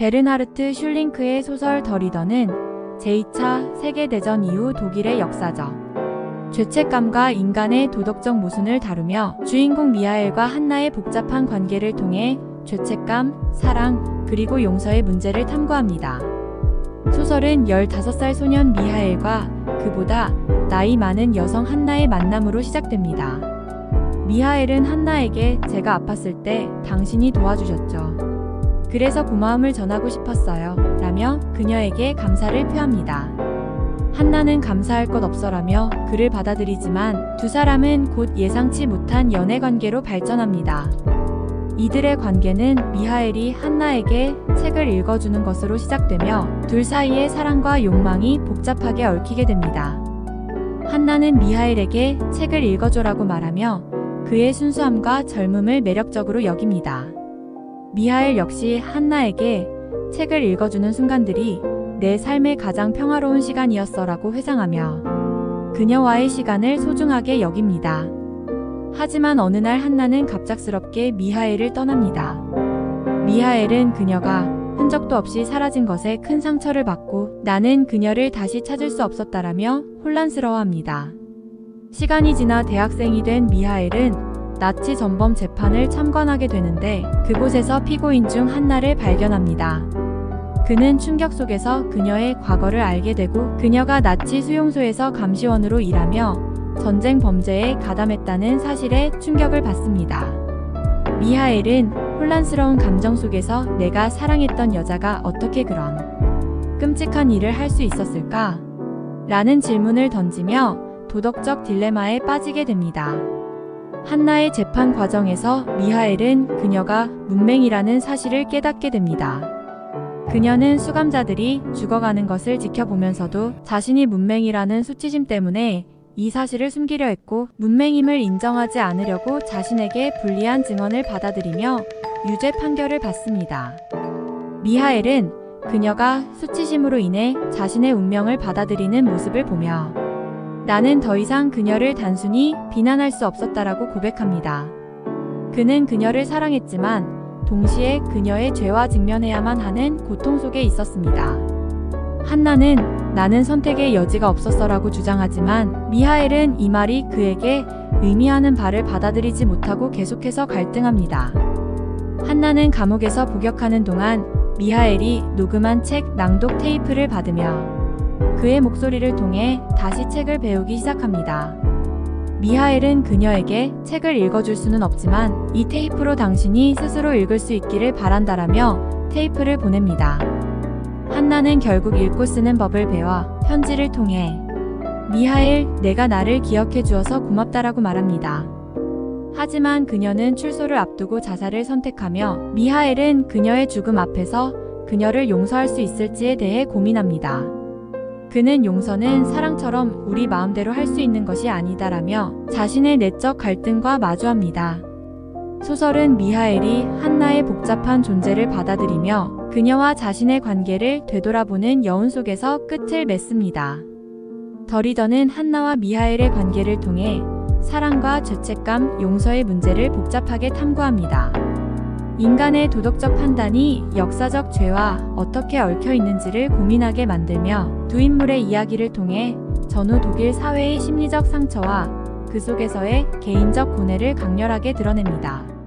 베르나르트 슐링크의 소설 더 리더는 제2차 세계대전 이후 독일의 역사적 죄책감과 인간의 도덕적 모순을 다루며 주인공 미하엘과 한나의 복잡한 관계를 통해 죄책감, 사랑, 그리고 용서의 문제를 탐구합니다. 소설은 15살 소년 미하엘과 그보다 나이 많은 여성 한나의 만남으로 시작됩니다. 미하엘은 한나에게 제가 아팠을 때 당신이 도와주셨죠. 그래서 고마움을 전하고 싶었어요. 라며 그녀에게 감사를 표합니다. 한나는 감사할 것 없어라며 그를 받아들이지만 두 사람은 곧 예상치 못한 연애 관계로 발전합니다. 이들의 관계는 미하엘이 한나에게 책을 읽어주는 것으로 시작되며 둘 사이의 사랑과 욕망이 복잡하게 얽히게 됩니다. 한나는 미하엘에게 책을 읽어줘라고 말하며 그의 순수함과 젊음을 매력적으로 여깁니다. 미하엘 역시 한나에게 책을 읽어주는 순간들이 내 삶의 가장 평화로운 시간이었어라고 회상하며 그녀와의 시간을 소중하게 여깁니다. 하지만 어느 날 한나는 갑작스럽게 미하엘을 떠납니다. 미하엘은 그녀가 흔적도 없이 사라진 것에 큰 상처를 받고 나는 그녀를 다시 찾을 수 없었다라며 혼란스러워합니다. 시간이 지나 대학생이 된 미하엘은 나치 전범 재판을 참관하게 되는데 그곳에서 피고인 중 한나를 발견합니다. 그는 충격 속에서 그녀의 과거를 알게 되고 그녀가 나치 수용소에서 감시원으로 일하며 전쟁 범죄에 가담했다는 사실에 충격을 받습니다. 미하엘은 혼란스러운 감정 속에서 내가 사랑했던 여자가 어떻게 그런 끔찍한 일을 할 수 있었을까? 라는 질문을 던지며 도덕적 딜레마에 빠지게 됩니다. 한나의 재판 과정에서 미하엘은 그녀가 문맹이라는 사실을 깨닫게 됩니다. 그녀는 수감자들이 죽어가는 것을 지켜보면서도 자신이 문맹이라는 수치심 때문에 이 사실을 숨기려 했고 문맹임을 인정하지 않으려고 자신에게 불리한 증언을 받아들이며 유죄 판결을 받습니다. 미하엘은 그녀가 수치심으로 인해 자신의 운명을 받아들이는 모습을 보며 나는 더 이상 그녀를 단순히 비난할 수 없었다라고 고백합니다. 그는 그녀를 사랑했지만 동시에 그녀의 죄와 직면해야만 하는 고통 속에 있었습니다. 한나는 나는 선택의 여지가 없었어라고 주장하지만 미하엘은 이 말이 그에게 의미하는 바를 받아들이지 못하고 계속해서 갈등합니다. 한나는 감옥에서 복역하는 동안 미하엘이 녹음한 책 낭독 테이프를 받으며 그의 목소리를 통해 다시 책을 배우기 시작합니다. 미하엘은 그녀에게 책을 읽어줄 수는 없지만 이 테이프로 당신이 스스로 읽을 수 있기를 바란다라며 테이프를 보냅니다. 한나는 결국 읽고 쓰는 법을 배워 편지를 통해 미하엘, 내가 나를 기억해 주어서 고맙다라고 말합니다. 하지만 그녀는 출소를 앞두고 자살을 선택하며 미하엘은 그녀의 죽음 앞에서 그녀를 용서할 수 있을지에 대해 고민합니다. 그는 용서는 사랑처럼 우리 마음대로 할 수 있는 것이 아니다라며 자신의 내적 갈등과 마주합니다. 소설은 미하엘이 한나의 복잡한 존재를 받아들이며 그녀와 자신의 관계를 되돌아보는 여운 속에서 끝을 맺습니다. 더 리더는 한나와 미하엘의 관계를 통해 사랑과 죄책감, 용서의 문제를 복잡하게 탐구합니다. 인간의 도덕적 판단이 역사적 죄와 어떻게 얽혀 있는지를 고민하게 만들며 두 인물의 이야기를 통해 전후 독일 사회의 심리적 상처와 그 속에서의 개인적 고뇌를 강렬하게 드러냅니다.